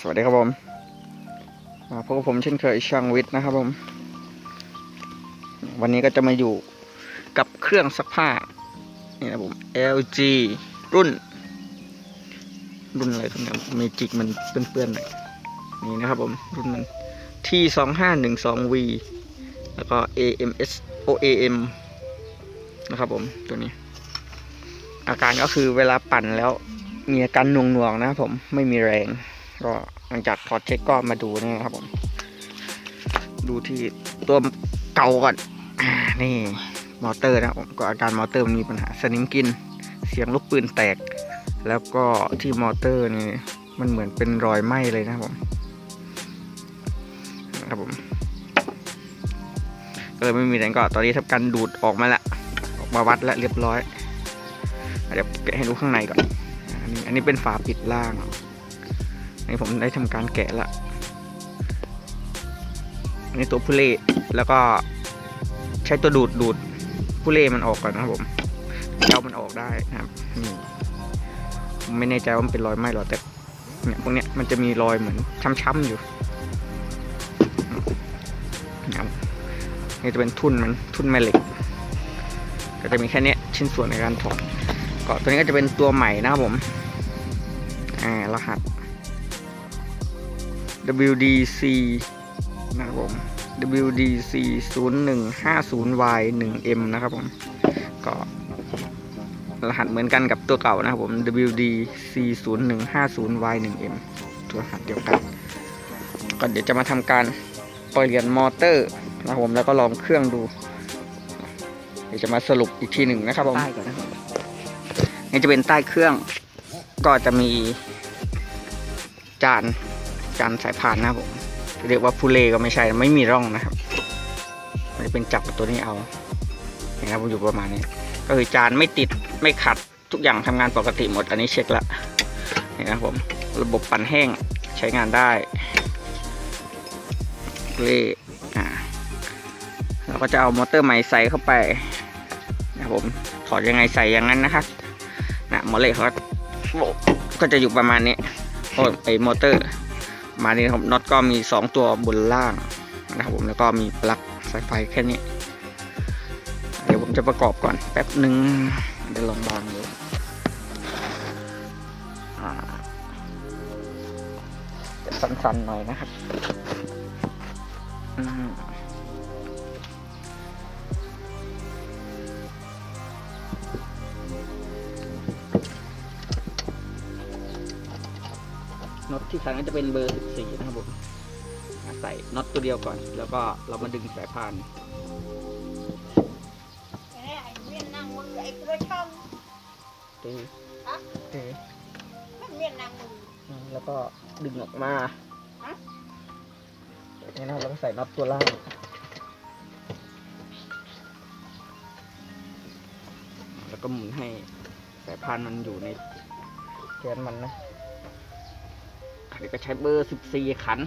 สวัสดีครับผมมาพบกับผมเช่นเคยช่างวิทย์นะครับผม วันนี้ก็จะมาอยู่กับเครื่องซักผ้านี่นะผม LG รุ่น รุ่นอะไรครับเนี่ยเมจิกมันเปื้อนๆหน่อยนี่นะครับผมรุ่นมัน T 2 5 1 2 V แล้วก็ AMS OAM นะครับผมตัวนี้ อาการก็คือเวลาปั่นแล้วมีอาการหน่วงๆนะครับผมไม่มีแรง ก็หลังจากถอดเช็คก็มาดูนี่ครับผม ดูที่ตัวเก่าก่อนนี่มอเตอร์นะครับผมก็อาการมอเตอร์มันมีปัญหาสนิมกิน เสียงลูกปืนแตก แล้วก็ที่มอเตอร์นี่มันเหมือนเป็นรอยไหม้เลยนะครับผมครับผมก็เลยไม่มีแรงก็ตอนนี้ทำการดูดออกมาละออกมาวัดแล้วเรียบร้อยเดี๋ยวแกะให้ดูข้างในก่อนอันนี้อันนี้เป็นฝาปิดล่าง นนี้ผมได้ทำการแกะละอันนี้ตัวผู้เล่แล้วก็ใช้ตัวดูดดูดผู้เล่มันออกก่อนนะครับผมเจ้ามันออกได้นะครับนี่ผมไม่แน่ใจว่ามันเป็นรอยไหมหรอแต่เนี่ยพวกเนี้ยมันจะมีรอยเหมือนช้ำๆอยู่นะครับนี่จะเป็นทุ่นมันทุ่นแม่เหล็ก ก็จะมีแค่นี้ชิ้นส่วนในการถอดก็ตัวนี้ก็จะเป็นตัวใหม่นะครับผมอ่ารหัส WDC นะครับผม WDC 0 1 5 0 Y 1 M นะครับผม ก็รหัสเหมือนกันกับตัวเก่านะครับผม WDC 0 1 5 0 Y 1 M ตัวรหัสเดียวกัน ก็เดี๋ยวจะมาทำการเปลี่ยนมอเตอร์นะครับผมแล้วก็ลองเครื่องดู เดี๋ยวจะมาสรุปอีกทีหนึ่งนะครับผมใต้ก่อนนะครับนี่จะเป็นใต้เครื่องก็จะมีจาน จานสายพานนะครับผมเรียกว่าพูเลก็ไม่ใช่ไม่มีร่องนะครับ มันจะเป็นจับตัวนี้เอานี่ครับผมอยู่ประมาณนี้ ก็คือจานไม่ติดไม่ขัดทุกอย่างทำงานปกติหมด อันนี้เช็คละนี่นะครับผมระบบปั่นแห้งใช้งานได้พูเลอ่าเราก็จะเอามอเตอร์ใหม่ใส่เข้าไปนะครับผมถอดยังไงใส่อย่างนั้นนะครับนะมอเหล็กเขาก็จะอยู่ประมาณนี้โอ้ไอมอเตอร์ มานี่นะครับน็อตก็มี 2 ตัวบนล่างนะครับผมแล้วก็มีปลั๊กสายไฟแค่นี้ เดี๋ยวผมจะประกอบก่อนแป๊บหนึ่งเดี๋ยวลองวางดูจะสั้นๆหน่อยนะครับ น็อตที่ขันก็จะเป็นเบอร์ 14 นะครับผมอะใส่น็อตตัวเดียวก่อน แล้วก็เรามาดึงสายพานไอ้เวียนนางมือไอ้กระช่องเตะฮะเตะมันเวียนนางมืออืมแล้วก็ดึงออกมาฮะนี่นะครับแล้วก็ใส่น็อตตัวล่างแล้วก็หมุนให้สายพานมันอยู่ในแกนมันนะ เดี๋ยวก็ใช้เบอร์14ขัน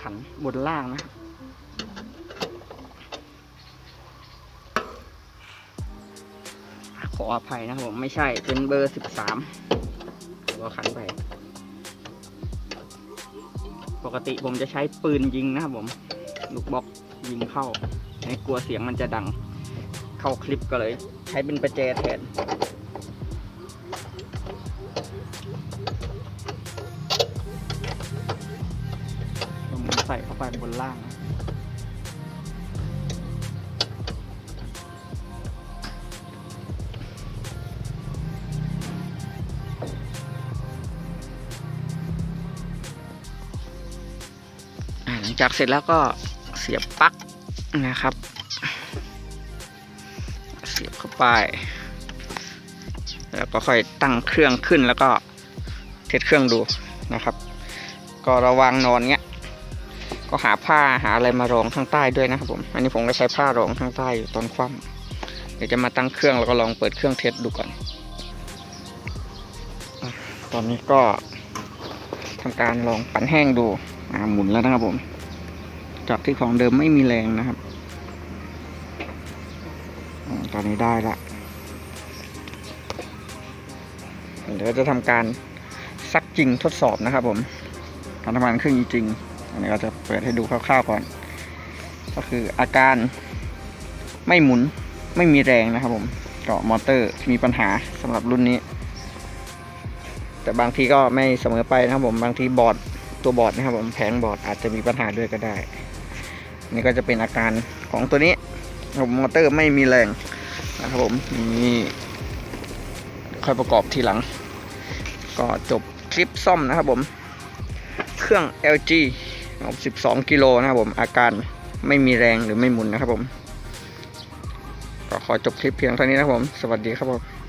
ขันบนล่างนะขออภัยนะครับผมไม่ใช่เป็นเบอร์13ตัวขันไป ปกติผมจะใช้ปืนยิงนะครับผมลูกบล็อกยิงเข้าในกลัวเสียงมันจะดัง เข้าคลิปก็เลย ใช้เป็นประแจแทน ส่เข้าไปบนล่างนะหลังจากเสร็จแล้วก็เสียบปลั๊กนะครับ เสียบเข้าไป แล้วก็ค่อยตั้งเครื่องขึ้นแล้วก็เทสเครื่องดูนะครับ ก็ระวังนอนเงี้ย ก็หาผ้าหาอะไรมารองข้างใต้ด้วยนะครับผมอันนี้ผมก็ใช้ผ้ารองข้างใต้อยู่ตอนคว่ำเดี๋ยวจะมาตั้งเครื่องแล้วก็ลองเปิดเครื่องเทสดูก่อน ตอนนี้ก็ทำการลองปั่นแห้งดูอ่าหมุนแล้วนะครับผม จากที่ของเดิมไม่มีแรงนะครับตอนนี้ได้ละเดี๋ยวจะทำการซักจริงทดสอบนะครับผมการทำงานเครื่องจริง นี้ก็จะเปิดให้ดูคร่าวๆก่อน ก็คืออาการไม่หมุนไม่มีแรงนะครับผมก็มอเตอร์มีปัญหาสำหรับรุ่นนี้ แต่บางทีก็ไม่เสมอไปนะครับผมบางทีบอร์ดตัวบอร์ดนะครับผมแผงบอร์ดอาจจะมีปัญหาด้วยก็ได้ นี่ก็จะเป็นอาการของตัวนี้ครับผมมอเตอร์ไม่มีแรงนะครับผมนี่ค่อยประกอบทีหลัง ก็จบคลิปซ่อมนะครับผม เครื่อง LG ครับ12กิโลนะครับผม อาการไม่มีแรงหรือไม่หมุนนะครับผม ก็ขอจบคลิปเพียงเท่านี้นะครับผม สวัสดีครับผม